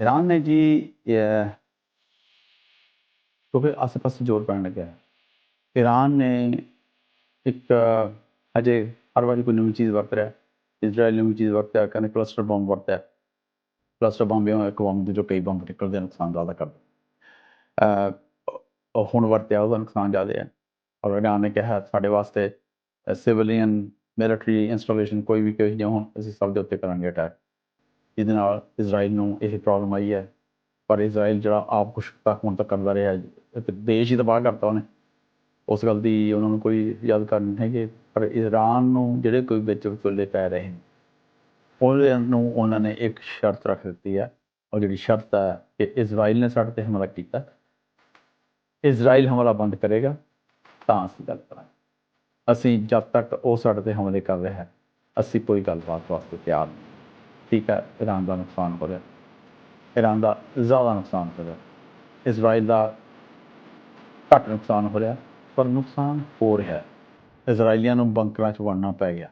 Iran ਨੇ ਜੀ ਕਿਉਂਕਿ ਆਸ-ਪਾਸੇ ਜ਼ੋਰ ਪੈਣ ਲੱਗਿਆ ਹੈ। ਈਰਾਨ ਨੇ ਇੱਕ ਹਜੇ ਹਰ ਵਾਰੀ ਕੋਈ ਨਵੀਂ ਚੀਜ਼ ਵਰਤ ਰਿਹਾ ਹੈ। ਇਜ਼ਰਾਈਲ ਨਵੀਂ ਚੀਜ਼ ਵਰਤਿਆ ਕਹਿੰਦੇ ਕਲਸਟਰ ਬੰਬ ਵਰਤਿਆ ਕਲਸਟਰ ਬੰਬ ਇਹ ਇੱਕ ਬੰਬ ਦੇ ਜੋ ਕਈ ਬੰਬ ਨਿਕਲਦੇ ਆ, ਨੁਕਸਾਨ ਜ਼ਿਆਦਾ ਕਰਦੇ ਅਹ ਹੁਣ ਵਰਤਿਆ ਉਹਦਾ ਨੁਕਸਾਨ ਜ਼ਿਆਦਾ ਹੈ ਔਰ ਈਰਾਨ ਨੇ ਕਿਹਾ ਸਾਡੇ ਵਾਸਤੇ ਸਿਵਲੀਅਨ ਮਿਲਟਰੀ ਇੰਸਟਾਲੇਸ਼ਨ ਕੋਈ ਵੀ ਕੋਈ ਹੁਣ ਅਸੀਂ ਸਭ ਦੇ ਉੱਤੇ ਕਰਾਂਗੇ ਅਟੈਕ ਜਿਹਦੇ ਨਾਲ ਇਜ਼ਰਾਈਲ ਨੂੰ ਇਹ ਪ੍ਰੋਬਲਮ ਆਈ ਹੈ। ਪਰ ਇਜ਼ਰਾਈਲ ਜਿਹੜਾ ਆਪ ਕੁਛ ਤੱਕ ਹੁਣ ਤੱਕ ਕਰਦਾ ਰਿਹਾ ਦੇਸ਼ ਹੀ ਤਬਾਹ ਕਰਤਾ ਉਹਨੇ। ਉਸ ਗੱਲ ਦੀ ਉਹਨਾਂ ਨੂੰ ਕੋਈ ਯਾਦ ਨਹੀਂ ਹੈਗੇ, ਪਰ ਈਰਾਨ ਨੂੰ ਜਿਹੜੇ ਕੋਈ ਵਿੱਚ ਵਿਚੋਲੇ ਪੈ ਰਹੇ ਨੇ, ਉਹਦੇ ਨੂੰ ਉਹਨਾਂ ਨੇ ਇੱਕ ਸ਼ਰਤ ਰੱਖ ਦਿੱਤੀ ਹੈ। ਉਹ ਜਿਹੜੀ ਸ਼ਰਤ ਹੈ ਕਿ ਇਜ਼ਰਾਈਲ ਨੇ ਸਾਡੇ ਤੇ ਹਮਲਾ ਕੀਤਾ। ਇਜ਼ਰਾਈਲ ਹਮਲਾ ਬੰਦ ਕਰੇਗਾ, ਤਾਂ ਅਸੀਂ ਗੱਲ ਕਰਾਂਗੇ। ਅਸੀਂ ਜਦ ਤੱਕ ਉਹ ਸਾਡੇ ਤੇ ਹਮਲੇ ਕਰ ਰਿਹਾ ਹੈ, ਅਸੀਂ ਕੋਈ ਗੱਲਬਾਤ ਵਾਸਤੇ ਤਿਆਰ ਨਹੀਂ। ਠੀਕ ਹੈ ਈਰਾਨ ਦਾ ਨੁਕਸਾਨ ਹੋ ਰਿਹਾ ਈਰਾਨ ਦਾ ਜ਼ਿਆਦਾ ਨੁਕਸਾਨ ਹੋ ਰਿਹਾ ਇਜ਼ਰਾਈਲ ਦਾ ਘੱਟ ਨੁਕਸਾਨ ਹੋ ਰਿਹਾ ਪਰ ਨੁਕਸਾਨ ਹੋ ਰਿਹਾ ਇਜ਼ਰਾਈਲੀਆਂ ਨੂੰ ਬੰਕਰਾਂ 'ਚ ਵੜਨਾ ਪੈ ਗਿਆ